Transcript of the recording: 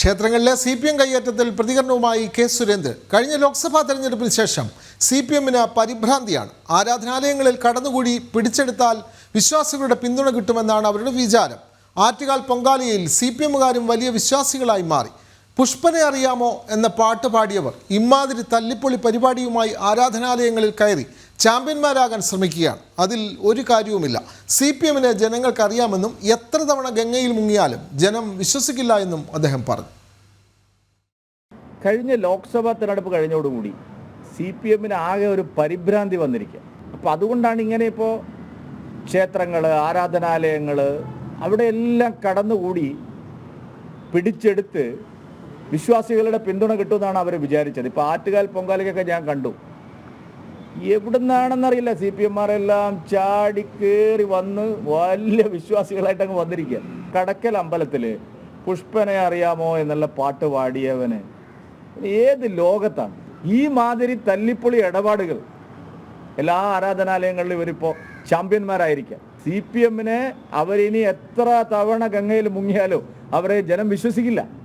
ക്ഷേത്രങ്ങളിലെ C P M കയ്യേറ്റത്തിൽ പ്രതികരണവുമായി K Surendran. കഴിഞ്ഞ ലോക്സഭാ തെരഞ്ഞെടുപ്പിന് ശേഷം സി പി എമ്മിന് പരിഭ്രാന്തിയാണ്. ആരാധനാലയങ്ങളിൽ കടന്നുകൂടി പിടിച്ചെടുത്താൽ വിശ്വാസികളുടെ പിന്തുണ കിട്ടുമെന്നാണ് അവരുടെ വിചാരം. ആറ്റുകാൽ പൊങ്കാലയിൽ സി പി എമ്മുകാരും വലിയ വിശ്വാസികളായി മാറി. പുഷ്പനെ അറിയാമോ എന്ന പാട്ട് പാടിയവർ ഇമ്മാതിരി തല്ലിപ്പൊളി പരിപാടിയുമായി ആരാധനാലയങ്ങളിൽ കയറി. ചാമ്പ്യന്മാരാകാൻ ശ്രമിക്കുകയാണ്. അതിൽ ഒരു കാര്യവുമില്ല. സി പി എമ്മിനെ ജനങ്ങൾക്കറിയാമെന്നും എത്ര തവണ ഗംഗയിൽ മുങ്ങിയാലും ജനം വിശ്വസിക്കില്ല എന്നും അദ്ദേഹം പറഞ്ഞു. കഴിഞ്ഞ ലോക്സഭാ തെരഞ്ഞെടുപ്പ് കഴിഞ്ഞോടുകൂടി സി പി എമ്മിന് ആകെ ഒരു പരിഭ്രാന്തി വന്നിരിക്കുക. അപ്പോൾ അതുകൊണ്ടാണ് ഇങ്ങനെ ഇപ്പോൾ ക്ഷേത്രങ്ങൾ ആരാധനാലയങ്ങൾ അവിടെയെല്ലാം കടന്നുകൂടി പിടിച്ചെടുത്ത് വിശ്വാസികളുടെ പിന്തുണ കിട്ടുമെന്നാണ് അവർ വിചാരിച്ചത്. ഇപ്പോൾ ആറ്റുകാൽ പൊങ്കാലയ്ക്കൊക്കെ ഞാൻ കണ്ടു. എവിടുന്നാണെന്നറിയില്ല. സി പി എമ്മാരെല്ലാം ചാടി കയറി വന്ന് വലിയ വിശ്വാസികളായിട്ട് അങ്ങ് വന്നിരിക്കുക കടക്കൽ അമ്പലത്തിൽ പുഷ്പനെ അറിയാമോ എന്നുള്ള പാട്ട് പാടിയവന്. ഏത് ലോകത്താണ്? ഈ മാതിരി തല്ലിപ്പൊളി ഇടപാടുകൾ. എല്ലാ ആരാധനാലയങ്ങളിലും ഇവരിപ്പോൾ ചാമ്പ്യന്മാരായിരിക്കാം. സി പി എമ്മിനെ അവരിനി എത്ര തവണ ഗംഗയിൽ മുങ്ങിയാലും അവരെ ജനം വിശ്വസിക്കില്ല.